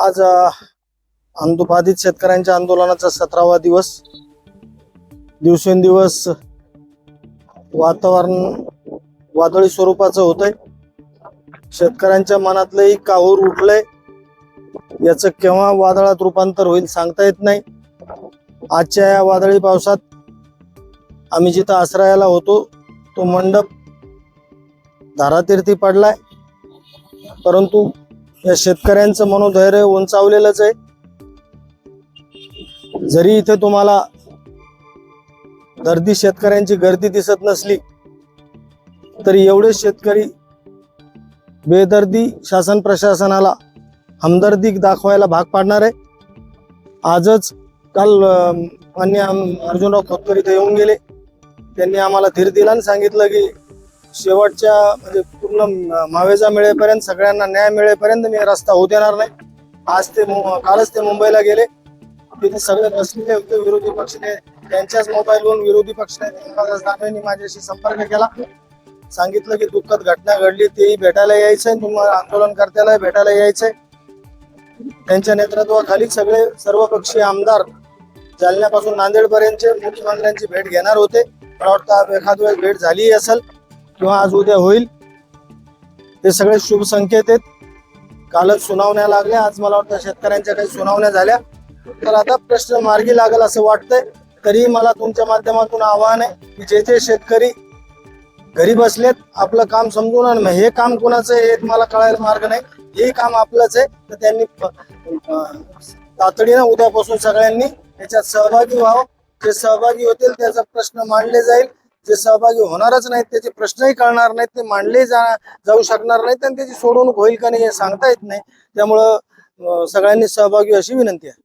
आज आंदो बाधित शेतकऱ्यांच्या आंदोलनाचा सतरावा दिवस. दिवसेंदिवस वातावरण वादळी स्वरूपाचं होतंय. शेतकऱ्यांच्या मनातलंही काहूर उठलंय. याचं केव्हा वादळात रूपांतर होईल सांगता येत नाही. आजच्या या वादळी पावसात आम्ही जिथं आश्रयाला होतो तो मंडप धारातीर्थी पडलाय. परंतु या शेतकऱ्यांचं मनोधैर्य उंचावलेलंच आहे. जरी इथे तुम्हाला दर्दी शेतकऱ्यांची गर्दी दिसत नसली तरी एवढे शेतकरी बेदर्दी शासन प्रशासनाला हमदर्दी दाखवायला भाग पाडणार आहे. आजच काल मान्य अर्जुनराव खोतकर इथे येऊन गेले. त्यांनी आम्हाला धीर दिला आणि सांगितलं की शेवटच्या म्हणजे पूर्ण मावेजा मिळेपर्यंत सगळ्यांना न्याय मिळेपर्यंत मी रस्ता होऊ देणार नाही. आज ते मु- कालच ते मुंबईला गेले. तिथे सगळे बसलेले होते विरोधी पक्ष त्यांच्याच मोबाईलवरून विरोधी पक्ष माझ्याशी संपर्क केला. सांगितलं की दुःखद घटना घडली तेही भेटायला यायचंय. तुम्हाला आंदोलनकर्त्याला भेटायला यायचंय. त्यांच्या नेतृत्वाखाली सगळे सर्व पक्षीय आमदार जालन्यापासून नांदेडपर्यंतचे मुख्यमंत्र्यांची भेट घेणार होते. मला वाटतं एखाद वेळेस भेट झाली असेल किंवा आज उद्या होईल. ते सगळे शुभ संकेत आहेत. कालच सुनावण्या लागल्या. आज मला वाटतं शेतकऱ्यांच्या काही सुनावण्या झाल्या. तर आता प्रश्न मार्गी लागेल असं वाटतंय. तरी मला तुमच्या माध्यमातून आवाहन आहे की जे जे शेतकरी घरी बसलेत आपलं काम समजून मग हे काम कोणाचं आहे हे मला कळायला मार्ग नाही. हे काम आपलंच आहे. तर त्यांनी तातडीनं उद्यापासून सगळ्यांनी याच्यात सहभागी व्हावं. जे सहभागी होतील त्याचा प्रश्न मांडले जाईल. जे सहभागी होणारच नाहीत त्याचे प्रश्नही कळणार नाहीत ते मांडले जा जाऊ शकणार नाहीत आणि त्याची सोडवणूक होईल का नाही हे सांगता येत नाही. त्यामुळं सगळ्यांनी सहभागी अशी विनंती आहे.